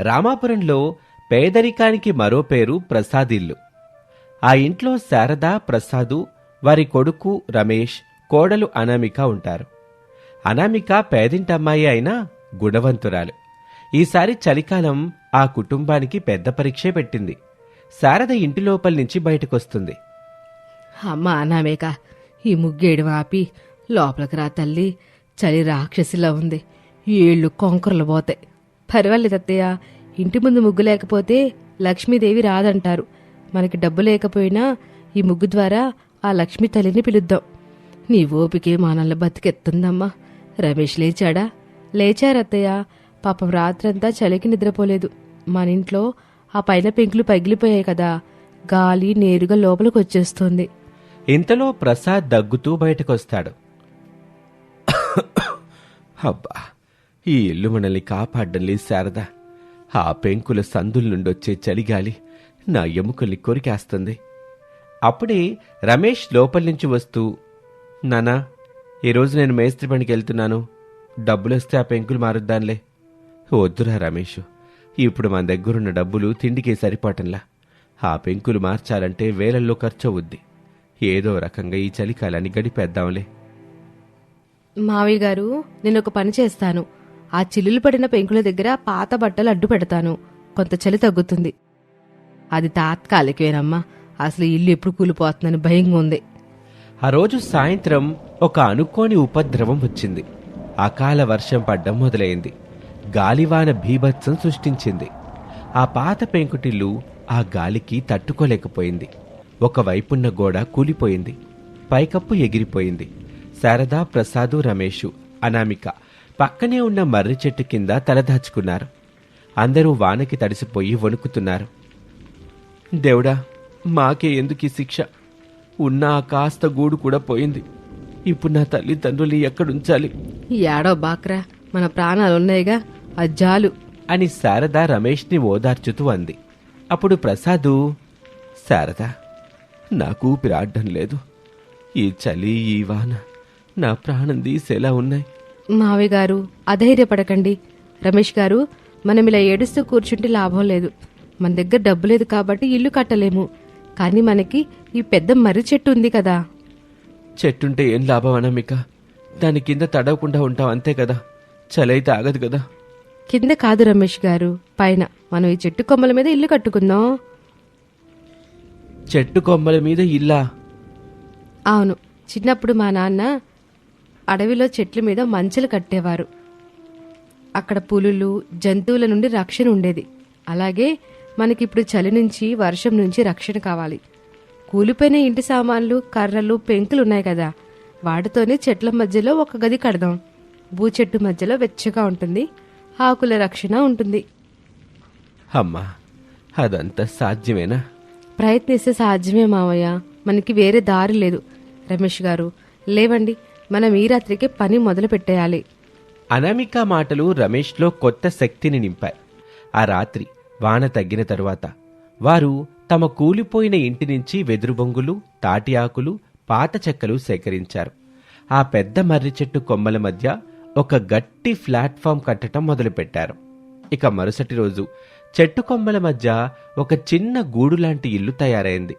రామాపురంలో పేదరికానికి మరో పేరు ప్రసాదిల్లు. ఆ ఇంట్లో శారద ప్రసాదు వారి కొడుకు రమేష్ కోడలు అనామిక ఉంటారు. అనామిక పేదింటమ్మాయి అయినా గుణవంతురాలు. ఈసారి చలికాలం ఆ కుటుంబానికి పెద్ద పరీక్షే పెట్టింది. శారద ఇంటి లోపల నుంచి బయటకొస్తుంది. అమ్మ అనామేక ఈ ముగ్గేడు ఆపి లోపలికి రా తల్లి. చలి రాక్షసిలా ఉంది. ఏళ్ళు కొంకరలు పోతాయి. పర్వాలేదు అత్తయ్య. ఇంటి ముందు ముగ్గు లేకపోతే లక్ష్మీదేవి రాదంటారు. మనకి డబ్బు లేకపోయినా ఈ ముగ్గు ద్వారా ఆ లక్ష్మీ తల్లిని పిలుద్దాం. నీ ఓపికే మనల్ని బతికెత్తుందమ్మా. రమేష్ లేచాడా? లేచారత్తయ్య పాపం రాత్రంతా చలికి నిద్రపోలేదు. మన ఇంట్లో ఆ పైన పెంకులు పగిలిపోయాయి కదా. గాలి నేరుగా లోపలికి వచ్చేస్తుంది. ఇంతలో ప్రసాద్ దగ్గుతూ బయటకొస్తాడు. అబ్బా! ఈ ఇల్లు మనల్ని కాపాడడం లేదు శారద. ఆ పెంకుల సందుల నుండి వచ్చే చలిగాలి నా ఎముకల్ని కొరికేస్తుంది. అప్పుడే రమేష్ లోపలి నుంచి వస్తూ నానా ఈరోజు నేను మేస్త్రి పనికి వెళ్తున్నాను. డబ్బులొస్తే ఆ పెంకులు మారుద్దాంలే వద్దురా రమేష్ ఇప్పుడు మన దగ్గరున్న డబ్బులు తిండికి సరిపోవటంలా ఆ పెంకులు మార్చాలంటే వేలల్లో ఖర్చు అవుద్ది ఏదో రకంగా ఈ చలికాలాన్ని గడిపేద్దాంలే. మావి గారు నేను ఒక పని చేస్తాను. ఆ చిల్లులు పడిన పెంకుల దగ్గర పాత బట్టలు అడ్డు పెడతాను. కొంత చలి తగ్గుతుంది. అది తాత్కాలికేనమ్మా అసలు ఇల్లు ఎప్పుడు కూలిపోతుందని భయంగా ఉంది. ఆ రోజు సాయంత్రం ఒక అనుకోని ఉపద్రవం వచ్చింది. అకాల వర్షం పడ్డం మొదలైంది. గాలివాన భీభత్సం సృష్టించింది. ఆ పాత పెంకుటిల్లు ఆ గాలికి తట్టుకోలేకపోయింది. ఒకవైపున్న గోడ కూలిపోయింది. పైకప్పు ఎగిరిపోయింది. శారదా ప్రసాదు రమేషు అనామిక పక్కనే ఉన్న మర్రి చెట్టు కింద తలదాచుకున్నారు అందరూ వానకి తడిసిపోయి వణుకుతున్నారు. దేవుడా మాకే ఎందుకు ఈ శిక్ష? ఉన్న కాస్త గూడు కూడా పోయింది. ఇప్పుడు నా తల్లిదండ్రులు ఎక్కడుంచాలి? ఏడో బాక్రా మన ప్రాణాలు ఉన్నాయిగా అది జాలు అని శారద రమేష్ని ఓదార్చుతూ అంది. అప్పుడు ప్రసాదు శారద నాకు ఊపిరాడడం లేదు. ఈ చలి ఈ వాన నా ప్రాణం తీసేలా ఉన్నాయి. మావయ్య గారు అధైర్యపడకండి. రమేష్ గారు మనం ఇలా ఏడుస్తూ కూర్చుంటే లాభం లేదు. మన దగ్గర డబ్బు లేదు కాబట్టి ఇల్లు కట్టలేము. కానీ మనకి ఈ పెద్ద మర్రి చెట్టు ఉంది కదా. చెట్టుంటే ఏం లాభం అనమిక? దాని కింద తడవకుండా ఉంటాం అంతే కదా. చలైతే ఆగదు కదా. కింద కాదు రమేష్ గారు పైన. మనం ఈ చెట్టు కొమ్మల మీద ఇల్లు కట్టుకుందాం. చెట్టు కొమ్మల మీద ఇల్లా? అవును. చిన్నప్పుడు మా నాన్న అడవిలో చెట్ల మీద మంచెలు కట్టేవారు. అక్కడ పులులు జంతువుల నుండి రక్షణ ఉండేది. అలాగే మనకిప్పుడు చలి నుంచి వర్షం నుంచి రక్షణ కావాలి. కూలిపోయిన ఇంటి సామాన్లు కర్రలు పెంకులు ఉన్నాయి కదా. వాటితోనే చెట్ల మధ్యలో ఒక గది కడదాం. భూ చెట్టు మధ్యలో వెచ్చగా ఉంటుంది. ఆకుల రక్షణ ఉంటుంది. అమ్మా అదంతా సాధ్యమేనా? ప్రయత్నిస్తే సాధ్యమే మావయ్య. మనకి వేరే దారి లేదు. రమేష్ గారు లేవండి. మనం ఈ రాత్రికి పని మొదలు పెట్టేయాలి. అనామిక మాటలు రమేష్లో కొత్త శక్తిని నింపాయి. ఆ రాత్రి వాన తగ్గిన తరువాత వారు తమ కూలిపోయిన ఇంటి నుంచి వెదురు బొంగులు తాటి ఆకులు పాత చెక్కలు సేకరించారు. ఆ పెద్ద మర్రి చెట్టు కొమ్మల మధ్య ఒక గట్టి ప్లాట్ఫామ్ కట్టడం మొదలుపెట్టారు. ఇక మరుసటి రోజు చెట్టు కొమ్మల మధ్య ఒక చిన్న గూడు లాంటి ఇల్లు తయారైంది.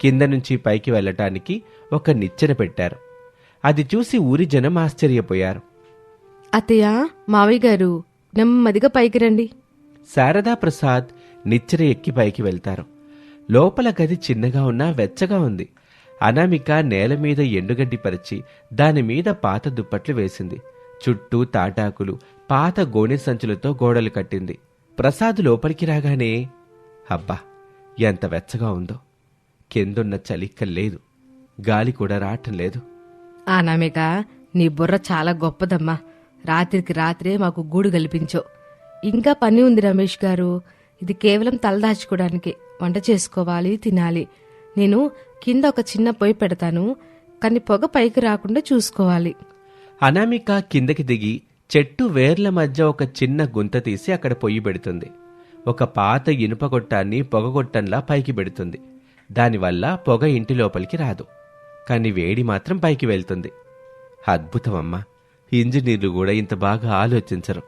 కింద నుంచి పైకి వెళ్ళటానికి ఒక నిచ్చెన పెట్టారు. అది చూసి ఊరి జనం ఆశ్చర్యపోయారు. అత్తయ్య మావయ్య గారు నెమ్మదిగా పైకి రండి. శారదా ప్రసాద్ నిచ్చెన ఎక్కి పైకి వెళ్తారు. లోపల గది చిన్నగా ఉన్నా వెచ్చగా ఉంది. అనామిక నేల మీద ఎండుగడ్డి పరిచి దాని మీద పాత దుప్పట్లు వేసింది. చుట్టూ తాటాకులు పాత గోనె సంచులతో గోడలు కట్టింది. ప్రసాద్ లోపలికి రాగానే అబ్బా ఎంత వెచ్చగా ఉందో. కిందున్న చలిక్క లేదు గాలి కూడా రావటం లేదు. ఆనామిక నీ బుర్ర చాలా గొప్పదమ్మా. రాత్రికి రాత్రే మాకు గూడు కల్పించో ఇంకా పని ఉంది రమేష్ గారు. ఇది కేవలం తలదాచుకోవడానికి వంట చేసుకోవాలి తినాలి. నేను కింద ఒక చిన్న పొయ్యి పెడతాను. కానీ పొగ పైకి రాకుండా చూసుకోవాలి. అనామిక కిందకి దిగి చెట్టు వేర్ల మధ్య ఒక చిన్న గుంత తీసి అక్కడ పొయ్యి పెడుతుంది. ఒక పాత ఇనుప గొట్టాన్ని పొగగొట్టంలా పైకి పెడుతుంది. దానివల్ల పొగ ఇంటి లోపలికి రాదు. కానీ వేడి మాత్రం పైకి వెళ్తుంది. అద్భుతమమ్మా ఇంజనీర్లు కూడా ఇంత బాగా ఆలోచించరు.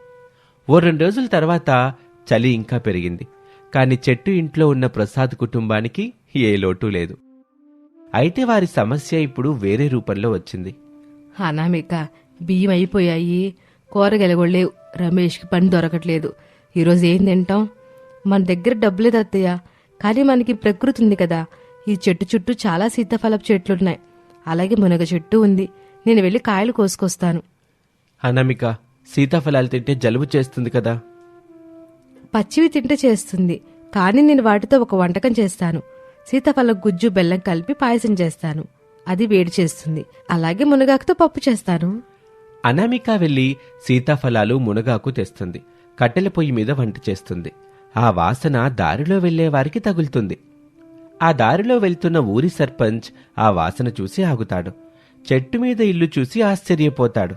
ఓ రెండు రోజుల తర్వాత చలి ఇంకా పెరిగింది. కాని చెట్టు ఇంట్లో ఉన్న ప్రసాద్ కుటుంబానికి ఏ లోటు లేదు. అయితే వారి సమస్య ఇప్పుడు వేరే రూపంలో వచ్చింది. అనామిక బియ్యం అయిపోయాయి. కూరగాయలు కూడా లేవు రమేష్కి పని దొరకట్లేదు. ఈరోజు ఏం తింటాం? మన దగ్గర డబ్బులేదు అత్తయ్య కానీ మనకి ప్రకృతి ఉంది కదా. ఈ చెట్టు చుట్టూ చాలా సీతాఫలపు చెట్లున్నాయి. అలాగే మునగ చెట్టు ఉంది. నేను వెళ్ళి కాయలు కోసుకొస్తాను. అనామిక సీతాఫలాలు తింటే జలుబు చేస్తుంది కదా? పచ్చివి తింటే చేస్తుంది. కానీ నేను వాటితో ఒక వంటకం చేస్తాను. సీతాఫల గుజ్జు బెల్లం కలిపి పాయసం చేస్తాను. అది వేడి చేస్తుంది. అలాగే మునగాకుతో పప్పు చేస్తాను. అనామిక వెళ్ళి సీతాఫలాలు మునగాకు తెస్తుంది. కట్టెల పొయ్యి మీద వంట చేస్తుంది. ఆ వాసన దారిలో వెళ్ళే వారికి తగులుతుంది. ఆ దారిలో వెళ్తున్న ఊరి సర్పంచ్ ఆ వాసన చూసి ఆగుతాడు. చెట్టు మీద ఇల్లు చూసి ఆశ్చర్యపోతాడు.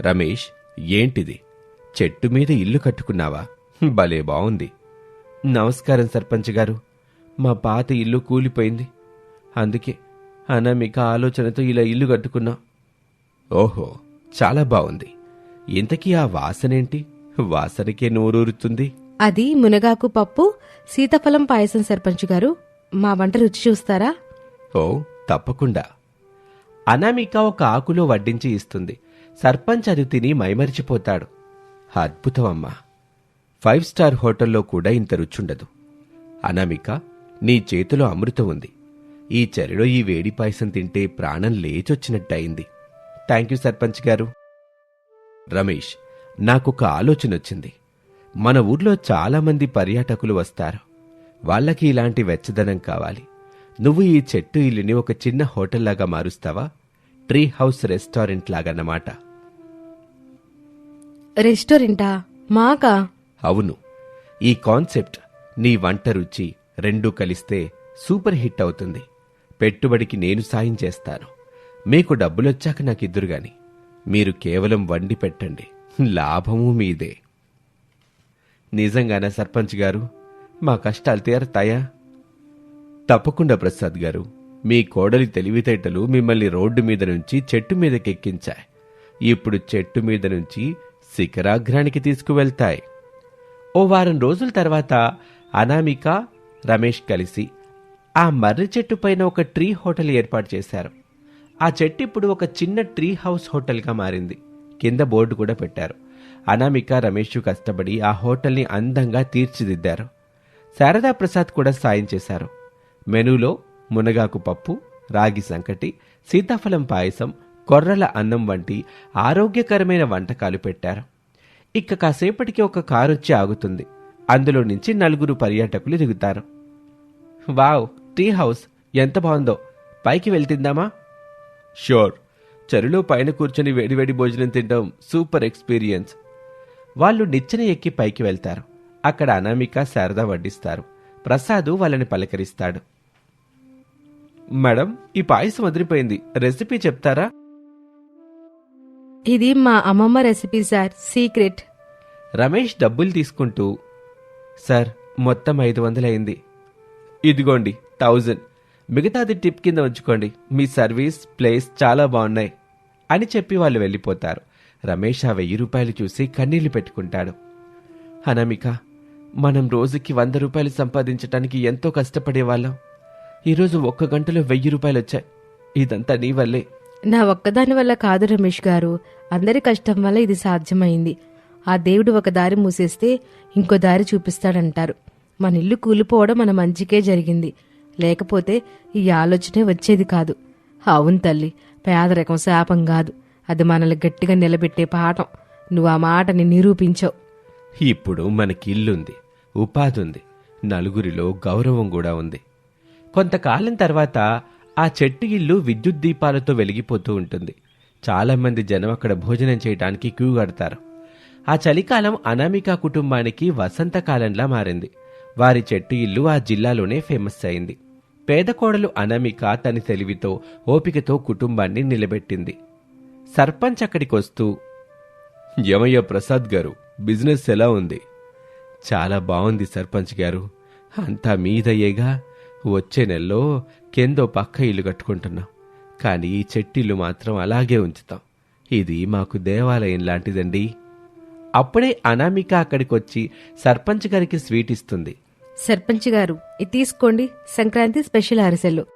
రమేష్ ఏంటిది? చెట్టు మీద ఇల్లు కట్టుకున్నావా? భలే బావుంది. నమస్కారం సర్పంచ్ గారు. మా పాత ఇల్లు కూలిపోయింది. అందుకే అనామిక ఆలోచనతో ఇలా ఇల్లు కట్టుకున్నా. ఓహో చాలా బావుంది. ఇంతకీ ఆ వాసనేంటి? వాసనకే నోరూరుతుంది. అది మునగాకు పప్పు సీతాఫలం పాయసం సర్పంచ్ గారు. మా వంట రుచి చూస్తారా? ఓ తప్పకుండా. అనామిక ఒక ఆకులో వడ్డించి ఇస్తుంది. సర్పంచ్ అది తిని మైమరిచిపోతాడు. అద్భుతం అమ్మా ఫైవ్ స్టార్ హోటల్లో కూడా ఇంత రుచుండదు. అనామిక నీ చేతిలో అమృతం ఉంది. ఈ చలిలో ఈ వేడి పాయసం తింటే ప్రాణం లేచొచ్చినట్టయింది. థ్యాంక్ యూ సర్పంచ్ గారు. రమేష్ నాకొక ఆలోచన వచ్చింది మన ఊర్లో చాలామంది పర్యాటకులు వస్తారు. వాళ్ళకి ఇలాంటి వెచ్చదనం కావాలి. నువ్వు ఈ చెట్టు ఇల్లుని ఒక చిన్న హోటల్లాగా మారుస్తావా? ట్రీ హౌస్ రెస్టారెంట్ లాగన్నమాట. రెస్టారెంటా? మాకా? అవును. ఈ కాన్సెప్ట్ నీ వంట రుచి రెండూ కలిస్తే సూపర్ హిట్ అవుతుంది. పెట్టుబడికి నేను సాయం చేస్తాను. మీకు డబ్బులొచ్చాక నాకు ఇద్దరు గాని మీరు కేవలం వండి పెట్టండి. లాభము మీదే. నిజంగానా సర్పంచ్ గారు? మా కష్టాలు తీరతాయా? తప్పకుండా ప్రసాద్ గారు. మీ కోడలి తెలివితేటలు మిమ్మల్ని రోడ్డు మీద నుంచి చెట్టు మీదకెక్కించాయి. ఇప్పుడు చెట్టు మీద నుంచి శిఖరాగ్రానికి తీసుకువెళ్తాయి. ఓ వారం రోజుల తర్వాత అనామిక రమేష్ కలిసి ఆ మర్రి చెట్టు పైన ఒక ట్రీ హోటల్ ఏర్పాటు చేశారు. ఆ చెట్టు ఇప్పుడు ఒక చిన్న ట్రీ హౌస్ హోటల్గా మారింది. కింద బోర్డు కూడా పెట్టారు. అనామిక రమేష్ కష్టపడి ఆ హోటల్ని అందంగా తీర్చిదిద్దారు. శారదా ప్రసాద్ కూడా సాయం చేశారు. మెనూలో మునగాకు పప్పు రాగి సంకటి సీతాఫలం పాయసం కొర్రల అన్నం వంటి ఆరోగ్యకరమైన వంటకాలు పెట్టారు. ఇక కాసేపటికి ఒక కారు వచ్చి ఆగుతుంది. అందులో నుంచి నలుగురు పర్యాటకులు దిగుతారు. Wow tea house. ఎంత బాగుందో. పైకి వెళ్తుందామా? షూర్. చెరులో పైన కూర్చొని వేడివేడి భోజనం తినడం సూపర్ ఎక్స్పీరియన్స్. వాళ్ళు నిచ్చెన ఎక్కి పైకి వెళ్తారు. అక్కడ అనామిక శారద వడ్డిస్తారు. ప్రసాదు వాళ్ళని పలకరిస్తాడు. మేడం ఈ పాయసం వదిలిపోయింది రెసిపీ చెప్తారా? ఇది మా అమ్మమ్మ రెసిపీ సార్. సీక్రెట్. రమేష్ డబ్బులు తీసుకుంటూ సార్ మొత్తం ఐదు వందలైంది. ఇదిగోండి థౌజండ్. మిగతాది టిప్ కింద ఉంచుకోండి. మీ సర్వీస్ ప్లేస్ చాలా బాగున్నాయి. అని చెప్పి వాళ్ళు వెళ్ళిపోతారు. రమేష్ ఆ వెయ్యి రూపాయలు చూసి కన్నీళ్ళు పెట్టుకుంటాడు. అనామిక మనం రోజుకి వంద రూపాయలు సంపాదించటానికి ఎంతో కష్టపడేవాళ్ళం. ఈరోజు ఒక్క గంటలో వెయ్యి రూపాయలు వచ్చాయి ఇదంతా నీ వల్లే. నా ఒక్కదాని వల్ల కాదు రమేష్ గారు. అందరి కష్టం వల్ల ఇది సాధ్యమైంది. ఆ దేవుడు ఒక దారి మూసేస్తే ఇంకో దారి చూపిస్తాడంటారు. మన ఇల్లు కూలిపోవడం మన మంచికే జరిగింది. లేకపోతే ఈ ఆలోచనే వచ్చేది కాదు. అవును తల్లి పేదరికం శాపం కాదు. అది మనల్ని గట్టిగా నిలబెట్టే పాఠం. నువ్వు ఆ మాటని నిరూపించావు. ఇప్పుడు మనకి ఇల్లుంది. ఉపాధి ఉంది. నలుగురిలో గౌరవం కూడా ఉంది. కొంతకాలం తర్వాత ఆ చెట్టు ఇల్లు విద్యుత్ దీపాలతో వెలిగిపోతూ ఉంటుంది. చాలామంది జనం అక్కడ భోజనం చేయడానికి క్యూ కడతారు. ఆ చలికాలం అనామిక కుటుంబానికి వసంతకాలంలా మారింది. వారి చెట్టు ఇల్లు ఆ జిల్లాలోనే ఫేమస్ అయింది. పేద కోడలు అనామిక తన తెలివితో ఓపికతో కుటుంబాన్ని నిలబెట్టింది. సర్పంచ్ అక్కడికొస్తూ యమయ్య ప్రసాద్ గారు బిజినెస్ ఎలా ఉంది? చాలా బాగుంది సర్పంచ్ గారు. అంతా మీదయ్యేగా వచ్చే నెలలో కిందో పక్క ఇల్లు కట్టుకుంటున్నాం. కానీ ఈ చెట్టిల్లు మాత్రం అలాగే ఉంచుతాం. ఇది మాకు దేవాలయం లాంటిదండి. అప్పుడే అనామిక అక్కడికొచ్చి సర్పంచ్ గారికి స్వీట్ ఇస్తుంది. సర్పంచ్ గారు ఇది తీసుకోండి. సంక్రాంతి స్పెషల్ అరిసెలు.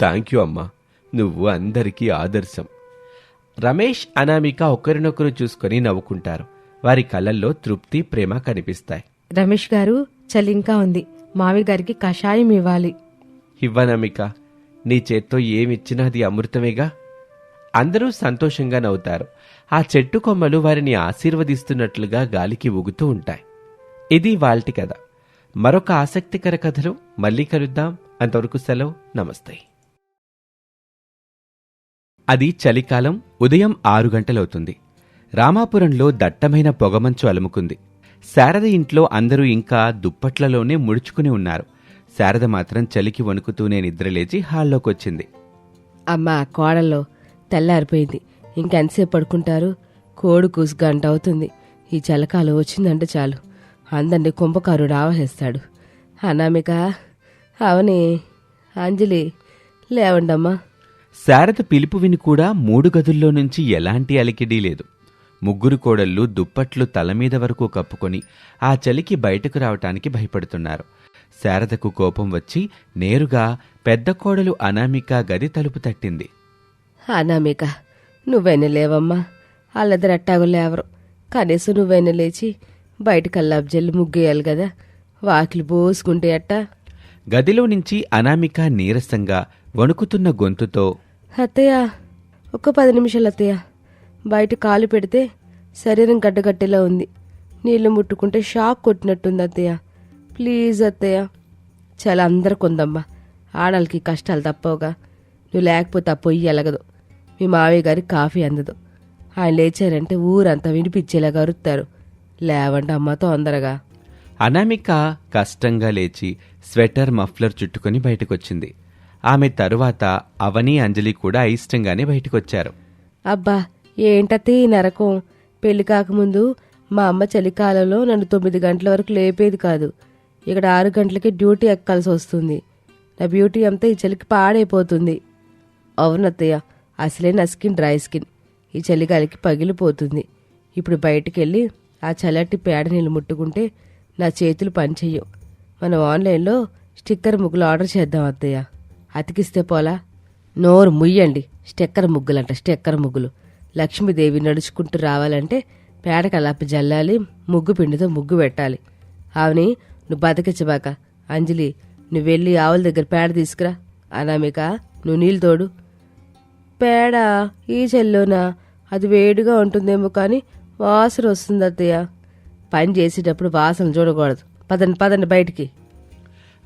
థ్యాంక్ యూ అమ్మా. నువ్వు అందరికీ ఆదర్శం. రమేష్ అనామిక ఒకరినొకరు చూసుకొని నవ్వుకుంటారు. వారి కళ్ళల్లో తృప్తి ప్రేమ కనిపిస్తాయి. రమేష్ గారు చలి ఇంకా ఉంది. మావి గారికి కషాయం ఇవ్వాలి. ఇవ్వనమిక నీ చేత్తో ఏమిచ్చినా అది అమృతమేగా? అందరూ సంతోషంగా నవ్వుతారు. ఆ చెట్టు కొమ్మలు వారిని ఆశీర్వదిస్తున్నట్లుగా గాలికి ఊగుతూ ఉంటాయి. ఇది వాల్టి కథ. మరొక ఆసక్తికర కథలో మళ్ళీ కలుద్దాం. అంతవరకు సెలవు. నమస్తే. అది చలికాలం. ఉదయం ఆరు గంటలవుతుంది. రామాపురంలో దట్టమైన పొగమంచు అలుముకుంది. శారద ఇంట్లో అందరూ ఇంకా దుప్పట్లలోనే ముడుచుకుని ఉన్నారు. శారద మాత్రం చలికి వణుకుతూనే నిద్రలేచి హాల్లోకొచ్చింది. అమ్మా కోడల్లో తెల్లారిపోయింది. ఇంకెంతసేపు పడుకుంటారు? కోడి కూసు గంట అవుతుంది. ఈ చలకాలం వచ్చిందంటే చాలు. అందరినీ కుంభకారుడు ఆవహిస్తాడు. అనామిక అవని అంజలి లేవండమ్మా. శారద పిలుపు విని కూడా మూడు గదుల్లో నుంచి ఎలాంటి అలికిడీ లేదు. ముగ్గురు కోడళ్ళు దుప్పట్లు తల మీద వరకు కప్పుకొని ఆ చలికి బయటకు రావటానికి భయపడుతున్నారు. శారదకు కోపం వచ్చి నేరుగా పెద్ద కోడలు అనామిక గది తలుపు తట్టింది. అనామిక నువ్వైనా లేవమ్మా. వాళ్ళిద్దరు అట్టాగు లేవరు. కనీసం నువ్వైనా లేచి బయట కల్లాపు జల్లి ముగ్గేయాలి కదా. వాకిలి పోసుకుంటే అట్టా. గదిలో నుంచి అనామిక నీరసంగా వణుకుతున్న గొంతుతో అత్తయ్య ఒక్క పది నిమిషాలు అత్తయ్య. బయట కాలు పెడితే శరీరం గడ్డగట్టేలా ఉంది. నీళ్ళు ముట్టుకుంటే షాక్ కొట్టినట్టుంది అత్తయ్య. ప్లీజ్ అత్తయ్య. చాలా అందరికి ఉందమ్మా ఆడలకి కష్టాలు తప్పవుగా. నువ్వు లేకపోతే ఆ పొయ్యి ఎలగదు. మీ మావయ్య గారికి కాఫీ అందదు. ఆయన లేచారంటే ఊరంతా వినిపించేలాగా అరుస్తారు లేవండి అమ్మ తొందరగా అనామిక కష్టంగా లేచి స్వెటర్ మఫ్లర్ చుట్టుకొని బయటకొచ్చింది. ఆమె తరువాత అవని అంజలి కూడా అయిష్టంగానే బయటకొచ్చారు. అబ్బా ఏంటతి ఈ నరకం? పెళ్ళి కాకముందు మా అమ్మ చలికాలంలో నన్ను తొమ్మిది గంటల వరకు లేపేది కాదు. ఇక్కడ ఆరు గంటలకి డ్యూటీ ఎక్కాల్సి వస్తుంది. నా బ్యూటీ అంతా ఈ చలికి పాడైపోతుంది. అవునత్తయ్య అసలే నా స్కిన్ డ్రై స్కిన్. ఈ చలిగాలికి పగిలిపోతుంది. ఇప్పుడు బయటికి వెళ్ళి ఆ చల్లటి పేడ నీళ్ళు ముట్టుకుంటే నా చేతులు పనిచెయ్యవు మనం ఆన్లైన్లో స్టిక్కర్ ముగ్గులు ఆర్డర్ చేద్దాం అత్తయ్య. అతికిస్తే పోలా? నోరు ముయ్యండి. స్టిక్కర్ ముగ్గులంట స్టిక్కర్ ముగ్గులు. లక్ష్మీదేవి నడుచుకుంటూ రావాలంటే పేడ కలాపి జల్లాలి ముగ్గు పిండితో ముగ్గు పెట్టాలి. ఆవిని నువ్వు బతికించబాక అంజలి నువ్వు వెళ్ళి ఆవుల దగ్గర పేడ తీసుకురా. అనామిక నువ్వు నీళ్ళు తోడు. పేడ ఈ చెల్లోనా? అది వేడిగా ఉంటుందేమో కానీ వాసన వస్తుంది అత్తయ్య. పని చేసేటప్పుడు వాసన చూడకూడదు. పదండి పదండి బయటికి.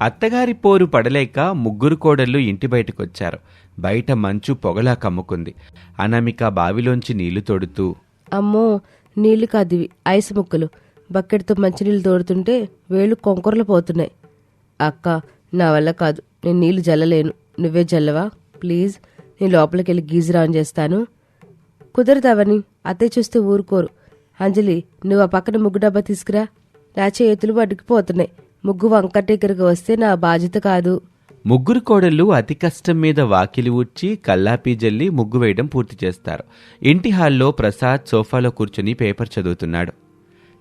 అత్తగారి పోరు పడలేక ముగ్గురు కోడళ్ళు ఇంటి బయటకొచ్చారు. బయట మంచు పొగలా కమ్ముకుంది. అనామిక బావిలోంచి నీళ్ళు తొడుతూ అమ్మో నీళ్ళు కాదివి ఐస్ ముక్కలు. బకెట్తో మంచినీళ్ళు తోడుతుంటే వేళ్ళు కొంకరలు పోతున్నాయి. అక్క నా వల్ల కాదు. నేను నీళ్ళు జల్లలేను. నువ్వే జల్లవా? ప్లీజ్ నేను లోపలికి వెళ్ళి గీజర్ ఆన్ చేస్తాను కుదరదావని అత్తయ్య చూస్తే ఊరుకోరు. అంజలి నువ్వు ఆ పక్కన ముగ్గు డబ్బా తీసుకురా. నా చేతులు పట్టుకుపోతున్నాయి ముగ్గు వంకటెక్కరికి వస్తే నా బాధ్యత కాదు. ముగ్గురు కోడళ్ళు అతి కష్టం మీద వాకిలి ఊడ్చి కల్లాపి జల్లి ముగ్గు వేయడం పూర్తి చేస్తారు. ఇంటి హాల్లో ప్రసాద్ సోఫాలో కూర్చుని పేపర్ చదువుతున్నాడు.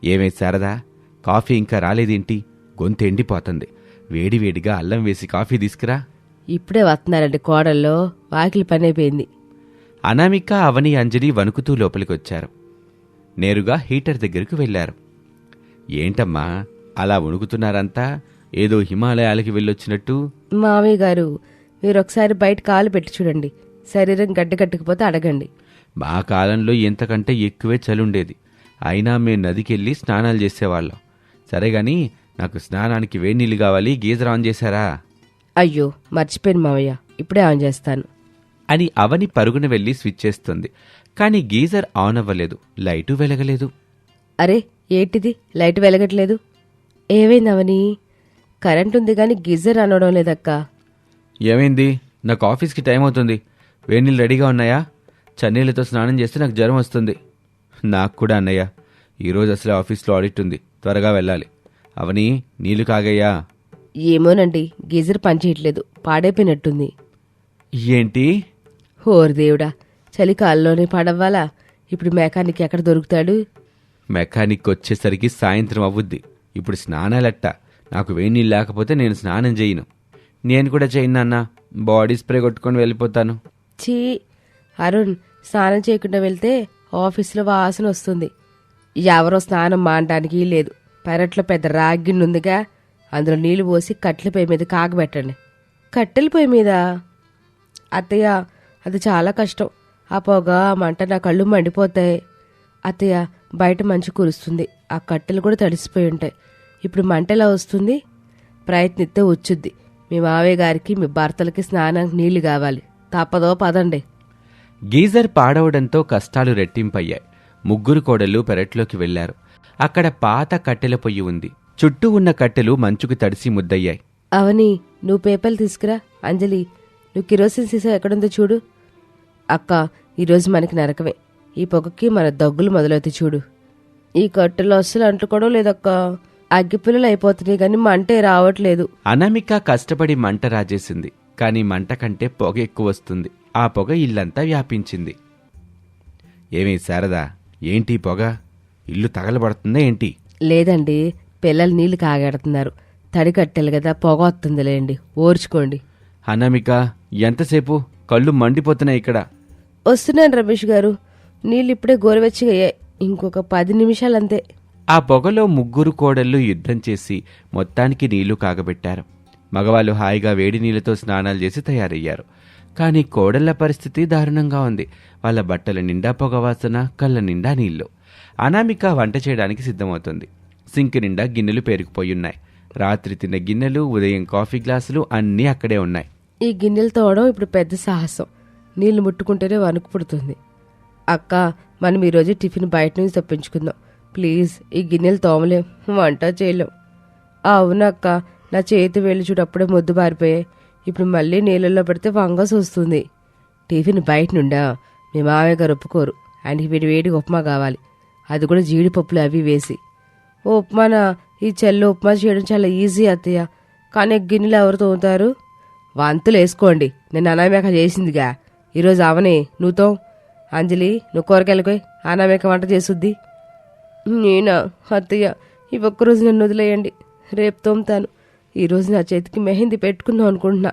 ఏమే శారదా కాఫీ ఇంకా రాలేదేంటి? గొంతు ఎండిపోతుంది. వేడివేడిగా అల్లం వేసి కాఫీ తీసుకురా. ఇప్పుడే వస్తున్నారండి కోడల్లో వాకిలి పని అయిపోయింది అనామిక అవని అంజలి వణుకుతూ లోపలికొచ్చారు. నేరుగా హీటర్ దగ్గరకు వెళ్ళారు ఏంటమ్మా అలా వణుకుతున్నారంతా ఏదో హిమాలయాలకి వెళ్ళొచ్చినట్టు. మామయ్య గారు మీరు ఒకసారి బయట కాలు పెట్టి చూడండి. శరీరం గడ్డకట్టుకుపోతే అడగండి. మా కాలంలో ఎంతకంటే ఎక్కువే చలుండేది. అయినా మేం నదికెళ్ళి స్నానాలు చేసేవాళ్ళం. సరే గాని నాకు స్నానానికి వేడి నీళ్ళు కావాలి గీజర్ ఆన్ చేశారా? అయ్యో మర్చిపోయాను మామయ్య ఇప్పుడే ఆన్ చేస్తాను. అని అవని పరుగున వెళ్ళి స్విచ్ చేస్తుంది. కానీ గీజర్ ఆన్ అవ్వలేదు. లైటు వెలగలేదు. అరే ఏంటిది? లైట్ వెలగట్లేదు. ఏమైంది అవని కరెంట్ ఉంది కానీ గిజర్ అనడం లేదక్క. ఏమైంది? నాకు ఆఫీస్కి టైం అవుతుంది. వేణీళ్ళు రెడీగా ఉన్నాయా? చన్నీళ్ళతో స్నానం చేస్తే నాకు జ్వరం వస్తుంది. నాకు కూడా అన్నయ్య ఈరోజు అసలే ఆఫీస్లో ఆడిట్ ఉంది. త్వరగా వెళ్ళాలి. అవని నీళ్ళు కాగయ్యా. ఏమోనండి గీజర్ పనిచేయట్లేదు పాడైపోయినట్టుంది. ఏంటి? హోర్ దేవుడా చలికాలంలోనే పాడవ్వాలా? ఇప్పుడు మెకానిక్ ఎక్కడ దొరుకుతాడు? మెకానిక్ వచ్చేసరికి సాయంత్రం అవ్వుద్ది. ఇప్పుడు స్నానాలట్ట. నాకు వేడి నీళ్ళు లేకపోతే నేను స్నానం చేయను. నేను కూడా చేయను అన్న బాడీ స్ప్రే కొట్టుకొని వెళ్ళిపోతాను. చీ అరుణ్ స్నానం చేయకుండా వెళ్తే ఆఫీసులో వాసన వస్తుంది. ఎవరో స్నానం మానడానికి లేదు పెరట్లో పెద్ద రాగిన్నె ఉందిగా. అందులో నీళ్ళు పోసి కట్టెల పొయ్యి మీద కాగబెట్టండి. కట్టెల పొయ్యి మీద? అత్తయ్య అది చాలా కష్టం. ఆ పొగ మంట నా కళ్ళు మండిపోతాయి. అత్తయ్య బయట మంచు కురుస్తుంది. ఆ కట్టెలు కూడా తడిసిపోయి ఉంటాయి. ఇప్పుడు మంట ఎలా వస్తుంది? ప్రయత్నిస్తే వచ్చుద్ది. మీ మావయ్య గారికి మీ భర్తలకి స్నానానికి నీళ్ళు కావాలి. తప్పదో పదండి. గీజర్ పాడవడంతో కష్టాలు రెట్టింపయ్యాయి. ముగ్గురు కోడళ్ళు పెరట్లోకి వెళ్ళారు. అక్కడ పాత కట్టెల పొయ్యి ఉంది. చుట్టూ ఉన్న కట్టెలు మంచుకు తడిసి ముద్దయ్యాయి. అవని నువ్వు పేపర్లు తీసుకురా. అంజలి నువ్వు కిరోసిన్ సీసా ఎక్కడుందో చూడు. అక్క ఈరోజు మనకి నరకమే. ఈ పొగకి మన దగ్గులు మొదలవుతాయి చూడు. ఈ కట్టెలు అస్సలు అంటుకోవడం లేదక్క. అగ్గిపిల్లలు అయిపోతున్నాయి కానీ మంటే రావట్లేదు. అనామిక కష్టపడి మంట రాజేసింది. కాని మంట కంటే పొగ ఎక్కువ వస్తుంది. ఆ పొగ ఇల్లంతా వ్యాపించింది. ఏమీ శారదా ఏంటి పొగ? ఇల్లు తగలబడుతుందా ఏంటి? లేదండి పిల్లలు నీళ్ళు కాగెడుతున్నారు. తడి కట్టెలు కదా పొగ వస్తుందిలేండి. ఓర్చుకోండి. అనామిక ఎంతసేపు? కళ్ళు మండిపోతున్నాయి ఇక్కడ. వస్తున్నాను రమేష్ గారు. నీళ్ళు ఇప్పుడే గోరువెచ్చగా అయ్యాయి. ఇంకొక పది నిమిషాలంతే. ఆ పొగలో ముగ్గురు కోడళ్ళు యుద్ధం చేసి మొత్తానికి నీళ్ళు కాగబెట్టారు. మగవాళ్ళు హాయిగా వేడి నీళ్ళతో స్నానాలు చేసి తయారయ్యారు. కానీ కోడళ్ళ పరిస్థితి దారుణంగా ఉంది. వాళ్ళ బట్టల నిండా పొగవాసన కళ్ళ నిండా నీళ్ళు. అనామిక వంట చేయడానికి సిద్ధమవుతుంది. సింక్ నిండా గిన్నెలు పేరుకుపోయున్నాయి. రాత్రి తిన్న గిన్నెలు ఉదయం కాఫీ గ్లాసులు అన్నీ అక్కడే ఉన్నాయి. ఈ గిన్నెలు తోవడం ఇప్పుడు పెద్ద సాహసం. నీళ్ళు ముట్టుకుంటేనే వణుకు పుడుతుంది. అక్క మనం ఈరోజు టిఫిన్ బయట నుంచి తప్పించుకుందాం. ప్లీజ్ ఈ గిన్నెలు తోమలేం వంట చేయలేం. అవునక్క నా చేతి వేలు చూడప్పుడే ముద్దు పారిపోయాయి. ఇప్పుడు మళ్ళీ నీళ్ళల్లో పెడితే వంగస్ వస్తుంది. టిఫిన్ బయట నుండా? మీ మామయ్య గారు ఒప్పుకోరు. ఆయనకి వేడి వేడిగా ఉప్మా కావాలి. అది కూడా జీడిపప్పులు అవి వేసి. ఓ ఉప్మానా? ఈ చెల్లు ఉప్మా చేయడం చాలా ఈజీ అత్తయ్య. కానీ గిన్నెలు ఎవరు తోముతారు? వంతులు వేసుకోండి. నేను అనామేక చేసిందిగా. ఈరోజు అవనే నువ్వుతో అంజలి నువ్వు కూరగాయలకోయ్ అనామేక వంట చేసుద్ది. నేనా? అత్తయ్య ఈ ఒక్కరోజు నన్ను వదిలేయండి. రేపు తోముతాను. ఈరోజు నా చేతికి మెహందీ పెట్టుకుందాం అనుకుంటున్నా.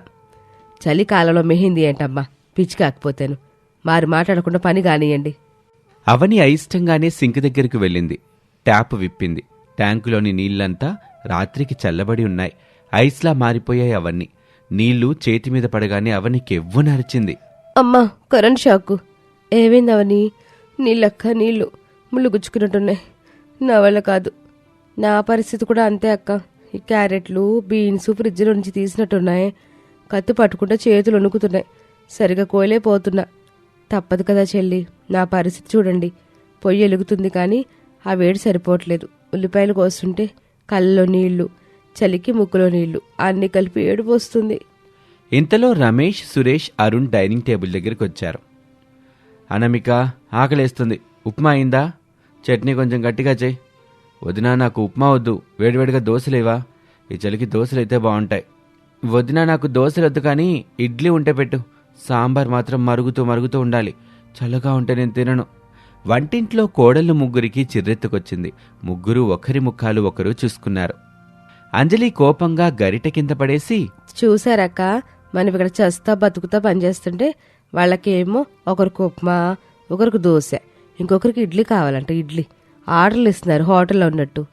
చలికాలంలో మెహందీ ఏంటమ్మా? పిచ్చి కాకపోతాను. మారి మాట్లాడకుండా పని కానియండి. అవని అయిష్టంగానే సింక్ దగ్గరికి వెళ్ళింది. ట్యాప్ విప్పింది. ట్యాంకులోని నీళ్ళంతా రాత్రికి చల్లబడి ఉన్నాయి. ఐస్లా మారిపోయాయి అవన్నీ. నీళ్ళు చేతి మీద పడగానే అవనికి ఎవ్వనరిచింది అమ్మా కరెంట్ షాకు. ఏమైందవని? నీళ్ళక్క నీళ్ళు ముళ్ళు గుచ్చుకున్నట్టున్నాయి నా వల్ల కాదు. నా పరిస్థితి కూడా అంతే అక్క. ఈ క్యారెట్లు బీన్స్ ఫ్రిడ్జ్లో నుంచి తీసినట్టున్నాయి. కత్తి పట్టుకుంటే చేతులు వణుకుతున్నాయి. సరిగా కోయలేపోతున్నా తప్పదు కదా చెల్లి. నా పరిస్థితి చూడండి. పొయ్యి ఎలుగుతుంది కానీ ఆ వేడి సరిపోవట్లేదు. ఉల్లిపాయలు కోస్తుంటే కళ్ళలో నీళ్ళు చలికి ముక్కులో నీళ్ళు అన్నీ కలిపి ఏడుపు వస్తుంది. ఇంతలో రమేష్ సురేష్ అరుణ్ డైనింగ్ టేబుల్ దగ్గరికి వచ్చారు. అనమిక ఆకలేస్తుంది. ఉప్మా అయిందా? చట్నీ కొంచెం గట్టిగా చేయి. వదినా నాకు ఉప్మా వద్దు. వేడివేడిగా దోశలేవా? ఈ చలికి దోశలైతే బాగుంటాయి. వదినా నాకు దోశలు వద్దు కానీ ఇడ్లీ ఉంటే పెట్టు. సాంబార్ మాత్రం మరుగుతూ మరుగుతూ ఉండాలి. చల్లగా ఉంటే నేను తినను. వంటింట్లో కోడళ్ళు ముగ్గురికి చిర్రెత్తుకొచ్చింది. ముగ్గురు ఒకరి ముఖాలు ఒకరు చూసుకున్నారు. అంజలి కోపంగా గరిట కింద పడేసి చూసారక్క మనం ఇక్కడ చస్తా బతుకుతా పనిచేస్తుంటే వాళ్ళకేమో ఒకరికి ఉప్మా ఒకరికి దోశ ఇంకొకరికి ఇడ్లీ కావాలంట ఇడ్లీ. ఆర్డర్లు ఇస్తున్నారు హోటల్లో ఉన్నట్టు.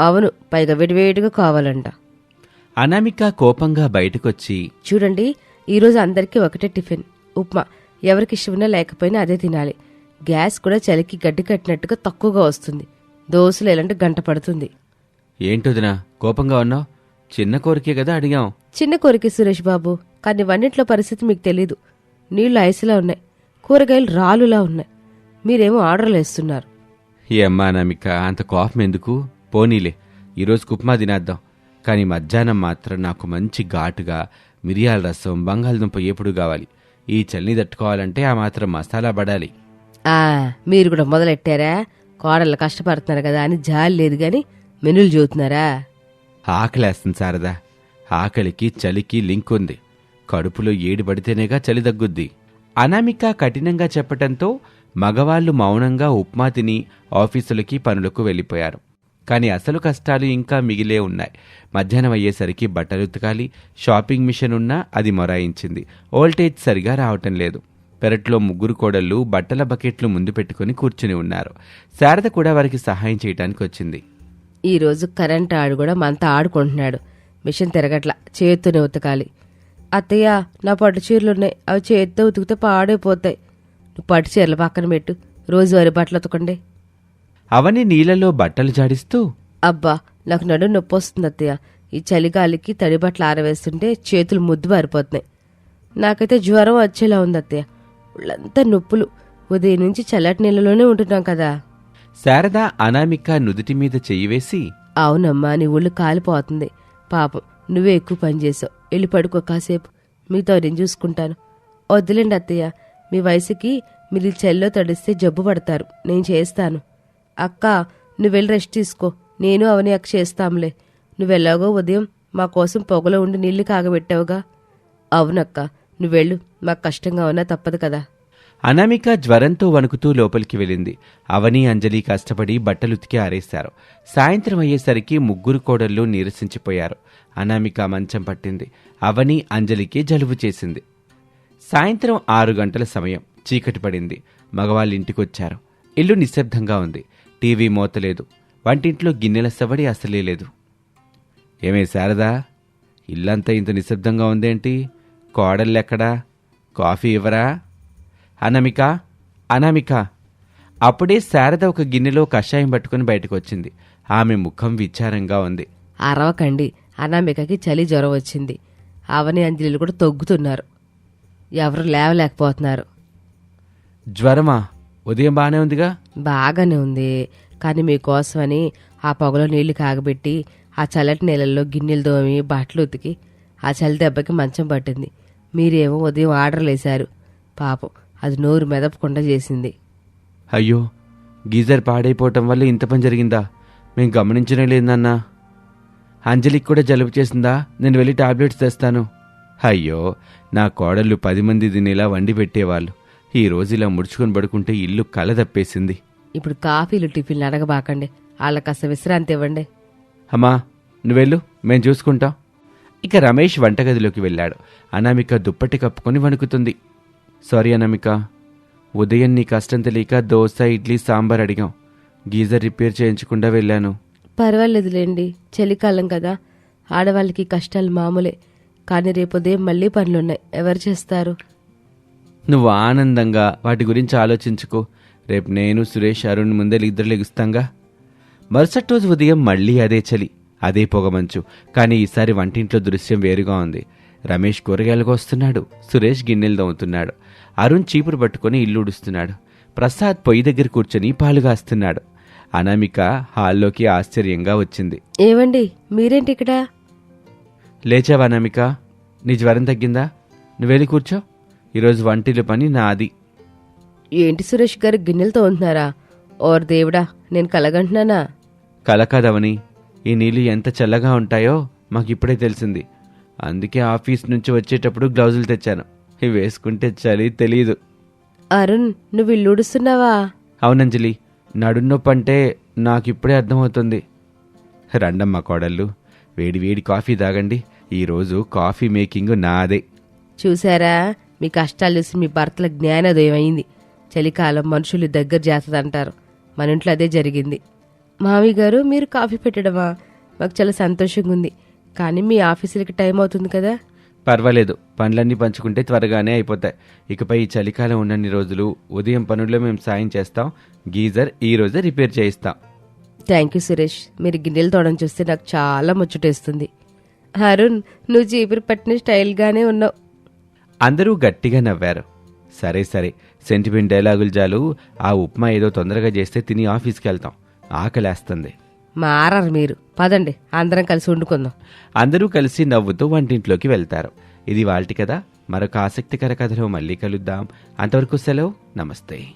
అవును పైగా వేడివేడిగా కావాలంట. అనామిక కోపంగా బయటకొచ్చి చూడండి ఈరోజు అందరికీ ఒకటే టిఫిన్ ఉప్మా. ఎవరికి ఇష్టమైనా లేకపోయినా అదే తినాలి. గ్యాస్ కూడా చలికి గడ్డి కట్టినట్టుగా తక్కువగా వస్తుంది. దోశలు ఎలాంటి గంట పడుతుంది? ఏంటొదినా కోపంగా ఉన్నావు? చిన్న కోరికే కదా అడిగాం. చిన్న కోరిక సురేష్ బాబు కానీ వన్నింట్లో పరిస్థితి మీకు తెలీదు. నీళ్ళు ఐసులా ఉన్నాయి. కూరగాయలు రాలులా ఉన్నాయి. మీరేమో ఆర్డర్లు వేస్తున్నారు. ఏ అమ్మా అనామిక అంత కోపం ఎందుకు? పోనీలే ఈరోజు ఉప్మా తినేద్దాం. కానీ మధ్యాహ్నం మాత్రం నాకు మంచి ఘాటుగా మిరియాల రసం బంగాళదుంప ఏపుడు కావాలి. ఈ చల్ని తట్టుకోవాలంటే ఆ మాత్రం మసాలా పడాలి. ఆ మీరు కూడా మొదలెట్టారా? కోడళ్ళు కష్టపడుతున్నారు కదా అని జాలి లేదు గాని మెనులు చూతున్నారా ఆకలేస్తుంది శారదా. ఆకలికి చలికి లింక్ ఉంది. కడుపులో ఏడి పడితేనేగా చలి తగ్గుద్ది. అనామిక కఠినంగా చెప్పటంతో మగవాళ్ళు మౌనంగా ఉప్మా తిని ఆఫీసులకి పనులకు వెళ్ళిపోయారు. కానీ అసలు కష్టాలు ఇంకా మిగిలే ఉన్నాయి. మధ్యాహ్నం అయ్యేసరికి బట్టలు ఉతకాలి షాపింగ్ మిషన్ ఉన్నా అది మొరాయించింది. ఓల్టేజ్ సరిగా రావటం లేదు. పెరట్లో ముగ్గురు కోడళ్ళు బట్టల బకెట్లు ముందు పెట్టుకుని కూర్చుని ఉన్నారు. శారద కూడా వారికి సహాయం చేయడానికి వచ్చింది. ఈరోజు కరెంట్ ఆడు కూడా మనతో ఆడుకుంటున్నాడు. మిషన్ తిరగట్ల చేత్తోనే ఉతకాలి. అత్తయ్య నా పట్టు చీరలున్నాయి. అవి చేత్తో ఉతికితే పాడైపోతాయి. నువ్వు పట్టు చీరలు పక్కన పెట్టు. రోజువారీ బట్టలు ఉతకండి. అవని నీళ్ళలో బట్టలు జాడిస్తూ? అబ్బా నాకు నడు నొప్పి వస్తుంది అత్తయ్య. ఈ చలిగాలికి తడి బట్టలు ఆరవేస్తుంటే చేతులు ముద్దు పారిపోతున్నాయి నాకైతే జ్వరం వచ్చేలా ఉంది అత్తయ్య. ఒళ్ళంతా నొప్పులు. ఉదయం నుంచి చల్లటి నీళ్ళలోనే ఉంటున్నాం కదా. శారద అనామిక నుదుటి మీద చెయ్యి వేసి? అవునమ్మా నీ ఒళ్ళు కాలిపోతుంది. పాపం. నువ్వే ఎక్కువ పని చేసావు. వెళ్ళి పడుకో కాసేపు. మీతో నేను చూసుకుంటాను. వద్దులేండి అత్తయ్య. మీ వయసుకి మీరు చెల్లో తడిస్తే జబ్బు పడతారు. నేను చేస్తాను. అక్క నువ్వు వెళ్ళి రెస్ట్ తీసుకో. నేను అవని అక్క చేస్తాంలే. నువ్వెలాగో ఉదయం మా కోసం పొగలో ఉండి నీళ్ళు కాగబెట్టావుగా. అవునక్క నువ్వెళ్ళు మాకు కష్టంగా ఉన్నా తప్పదు కదా. అనామిక జ్వరంతో వణుకుతూ లోపలికి వెళ్ళింది. అవని అంజలి కష్టపడి బట్టలు ఉతికి ఆరేశారు. సాయంత్రం అయ్యేసరికి ముగ్గురు కోడళ్ళు నీరసించిపోయారు. అనామిక మంచం పట్టింది. అవని అంజలికి జలుబు చేసింది. సాయంత్రం ఆరు గంటల సమయం. చీకటి పడింది. మగవాళ్ళ ఇంటికొచ్చారు ఇల్లు నిశ్శబ్దంగా ఉంది. టీవీ మోతలేదు. వంటింట్లో గిన్నెల సవడి అసలే లేదు. ఏమే శారదా? ఇల్లంతా ఇంత నిశ్శబ్దంగా ఉందేంటి? కోడళ్ళెక్కడా? కాఫీ ఇవ్వరా? అనామిక? అనామిక? అప్పుడే శారద ఒక గిన్నెలో కషాయం పట్టుకుని బయటకు వచ్చింది ఆమె ముఖం విచారంగా ఉంది. అరవకండి. అనామికకి చలి జ్వరం వచ్చింది. అవని అంజలిలు కూడా తొగ్గుతున్నారు. ఎవరు లేవలేకపోతున్నారు. జ్వరమా? ఉదయం బానే ఉందిగా? బాగానే ఉంది. కానీ మీకోసమని ఆ పొగలో నీళ్ళు కాగబెట్టి ఆ చల్లటి నీళ్ళల్లో గిన్నెలు దోమి బట్టలు ఉతికి ఆ చలి దెబ్బకి మంచం పట్టింది. మీరేమో ఉదయం ఆర్డర్లు వేశారు పాపం అది నోరు మెదపకుండా చేసింది. అయ్యో గీజర్ పాడైపోవటం వల్ల ఇంత పని జరిగిందా? మేం గమనించనే లేదన్నా అంజలికి కూడా జలుబు చేసిందా? నేను వెళ్ళి టాబ్లెట్స్ తెస్తాను. అయ్యో నా కోడళ్ళు పది మంది తినేలా వండి పెట్టేవాళ్ళు. ఈ రోజు ఇలా ముడుచుకొని పడుకుంటే ఇల్లు కల తప్పేసింది ఇప్పుడు కాఫీలు టిఫిన్లు అడగబాకండి. వాళ్ళకి కాస్త విశ్రాంతి ఇవ్వండి. అమ్మా నువ్వెళ్ళు మేం చూసుకుంటాం. ఇక రమేష్ వంటగదిలోకి వెళ్ళాడు. అనామిక దుప్పటి కప్పుకొని వణుకుతుంది. సారీ అనామిక ఉదయం నీ కష్టం తెలియక దోశ ఇడ్లీ సాంబార్ అడిగాం. గీజర్ రిపేర్ చేయించకుండా వెళ్ళాను. పర్వాలేదులేండి. చలికాలం కదా. ఆడవాళ్ళకి కష్టాలు మామూలే. కానీ రేపు మళ్ళీ పనులున్నాయి. ఎవరు చేస్తారు? నువ్వు ఆనందంగా వాటి గురించి ఆలోచించుకో. రేపు నేను సురేష్ అరుణ్ ముందే ఇద్దరు లెగుస్తాంగా? మరుసటి రోజు ఉదయం మళ్ళీ అదే చలి అదే పొగమంచు కానీ ఈసారి వంటింట్లో దృశ్యం వేరుగా ఉంది. రమేష్ కూరగాయలకు వస్తున్నాడు సురేష్ గిన్నెలు దమ్ముతున్నాడు అరుణ్ చీపురు పట్టుకొని ఇల్లుడుస్తున్నాడు ప్రసాద్ పొయ్యి దగ్గర కూర్చొని పాలు కాస్తున్నాడు. అనామిక హాల్లోకి ఆశ్చర్యంగా వచ్చింది. ఏవండి మీరేంటి ఇక్కడ? లేచావా అనామిక? నీ జ్వరం తగ్గిందా? నువ్వెళ్ళి కూర్చో. ఈరోజు వంటిల్లు పని నాది. ఏంటి సురేష్ గారు గిన్నెలతో ఉంటున్నారా ఓర్ దేవుడా నేను కలగంటున్నానా? కల కాదవని ఈ నీళ్ళు ఎంత చల్లగా ఉంటాయో మాకు ఇప్పుడే తెలిసింది. అందుకే ఆఫీస్ నుంచి వచ్చేటప్పుడు గ్లౌజులు తెచ్చాను. ఇవి వేసుకుంటే చలి తెలియదు అరుణ్ నువ్వు ఇల్లు ఉడుస్తున్నావా అవునంజలి నడున్నొప్పి అంటే నాకు ఇప్పుడే అర్థమవుతుంది. రండమ్మ కోడళ్ళు వేడి వేడి కాఫీ తాగండి. ఈరోజు కాఫీ మేకింగ్ నాదే. చూసారా? మీ కష్టాలు చూసి మీ భర్తల జ్ఞానోదయం అయింది. చలికాలం మనుషులు దగ్గర చేస్తుందంటారు మన ఇంట్లో అదే జరిగింది. మావి గారు మీరు కాఫీ పెట్టడమా? మాకు చాలా సంతోషంగా ఉంది కానీ మీ ఆఫీసులకి టైం అవుతుంది కదా. పర్వాలేదు. పనులన్నీ పంచుకుంటే త్వరగానే అయిపోతాయి. ఇకపై ఈ చలికాలం ఉన్నన్ని రోజులు ఉదయం పనుల్లో మేము సాయం చేస్తాం. గీజర్ ఈ రోజే రిపేర్ చేయిస్తాం. Thank you Suresh. మీరు గిన్నెలు తోడడం చూస్తే నాకు చాలా ముచ్చటేస్తుంది. అరుణ్ నువ్వు చీపురు పట్టిన స్టైల్గానే ఉన్నావు. అందరూ గట్టిగా నవ్వారు. సరే సరే. సెంటిమెంట్ డైలాగులు చాలు ఆ ఉప్మా ఏదో తొందరగా చేస్తే తిని ఆఫీస్కి వెళ్తాం. ఆకలేస్తుంది. మారారు మీరు. పదండి అందరం కలిసి వండుకుందాం. అందరూ కలిసి నవ్వుతూ వంటింట్లోకి వెళ్తారు. ఇది వాల్టి కదా మరొక ఆసక్తికర కథలో మళ్ళీ కలుద్దాం. అంతవరకు సెలవు. నమస్తే.